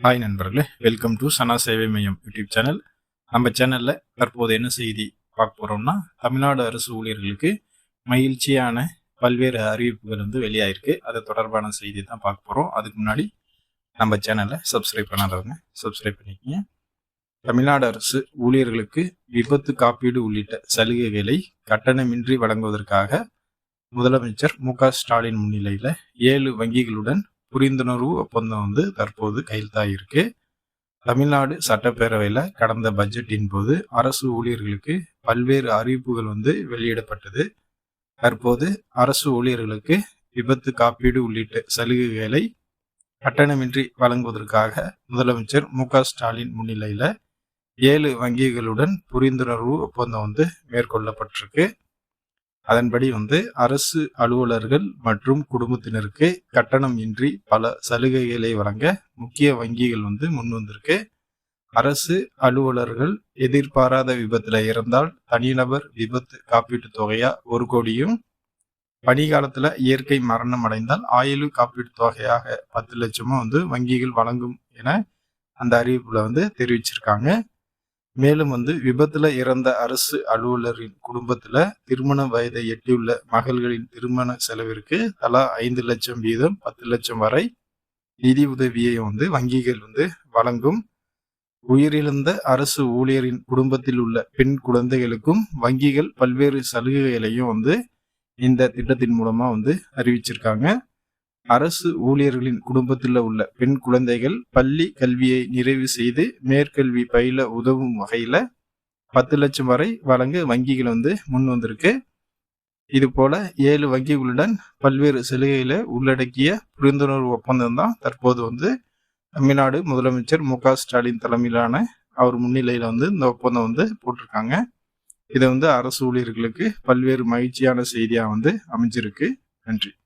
Hi நண்பர்களே welcome to சனா சேவை மையம் யூடியூப் சேனல். நம்ம சேனலில் தற்போது என்ன செய்தி பார்க்க போகிறோம்னா தமிழ்நாடு அரசு ஊழியர்களுக்கு மகிழ்ச்சியான பல்வேறு அறிவிப்புகள் வந்து வெளியாயிருக்கு. அது தொடர்பான செய்தி தான் பார்க்க போகிறோம் அதுக்கு முன்னாடி நம்ம சேனலை சப்ஸ்கிரைப் பண்ணாதவங்க சப்ஸ்கிரைப் பண்ணிக்கங்க. தமிழ்நாடு அரசு ஊழியர்களுக்கு விபத்து காப்பீடு உள்ளிட்ட சலுகைகளை கட்டணமின்றி வழங்குவதற்காக முதலமைச்சர் மு க ஸ்டாலின் முன்னிலையில் ஏழு வங்கிகளுடன் புரிந்துணர்வு ஒப்பந்தம் வந்து தற்போது கையெழுத்தாகியிருக்கு தமிழ்நாடு சட்டப்பேரவையில் கடந்த பட்ஜெட்டின் போது அரசு ஊழியர்களுக்கு பல்வேறு அறிவிப்புகள் வந்து வெளியிடப்பட்டது. தற்போது அரசு ஊழியர்களுக்கு விபத்து காப்பீடு உள்ளிட்ட சலுகைகளை கட்டணமின்றி வழங்குவதற்காக முதலமைச்சர் மு ஸ்டாலின் முன்னிலையில் ஏழு வங்கிகளுடன் புரிந்துணர்வு ஒப்பந்தம் வந்து மேற்கொள்ளப்பட்டிருக்கு. அதன்படி வந்து அரசு அலுவலர்கள் மற்றும் குடும்பத்தினருக்கு கட்டணம் இன்றி பல சலுகைகளை வழங்க முக்கிய வங்கிகள் வந்து முன் வந்திருக்கு. அரசு அலுவலர்கள் எதிர்பாராத விபத்துல இறந்தால் தனிநபர் விபத்து காப்பீட்டு தொகையா ஒரு கோடியும் பணிகாலத்தில் இயற்கை மரணம் அடைந்தால் ஆயுள் காப்பீட்டு தொகையாக பத்து லட்சமும் வந்து வங்கிகள் வழங்கும் என அந்த அறிவிப்புல வந்து தெரிவிச்சிருக்காங்க. மேலும் வந்து விபத்துல இறந்த அரசு அலுவலரின் குடும்பத்துல திருமண வயதை எட்டியுள்ள மகள்களின் திருமண செலவிற்கு தலா ஐந்து லட்சம் வீதம் பத்து லட்சம் வரை நிதி உதவியை வந்து வங்கிகள் வந்து வழங்கும். உயிரிழந்த அரசு ஊழியரின் குடும்பத்தில் உள்ள பெண் குழந்தைகளுக்கும் வங்கிகள் பல்வேறு சலுகைகளையும் வந்து இந்த திட்டத்தின் மூலமா வந்து அறிவிச்சிருக்காங்க. அரசு ஊழியர்களின் குடும்பத்தில் உள்ள பெண் குழந்தைகள் பள்ளி கல்வியை நிறைவு செய்து மேற்கல்வி பயில உதவும் வகையில பத்து லட்சம் வரை வழங்க வங்கிகள் வந்து முன் வந்திருக்கு. இது போல ஏழு வங்கிகளுடன் பல்வேறு சலுகைகளை உள்ளடக்கிய புரிந்துணர்வு ஒப்பந்தம் தான் தற்போது வந்து தமிழ்நாடு முதலமைச்சர் மு ஸ்டாலின் தலைமையிலான அவர் முன்னிலையில் வந்து இந்த ஒப்பந்தம் வந்து போட்டிருக்காங்க. இதை வந்து அரசு ஊழியர்களுக்கு பல்வேறு மகிழ்ச்சியான செய்தியாக வந்து அமைஞ்சிருக்கு. நன்றி.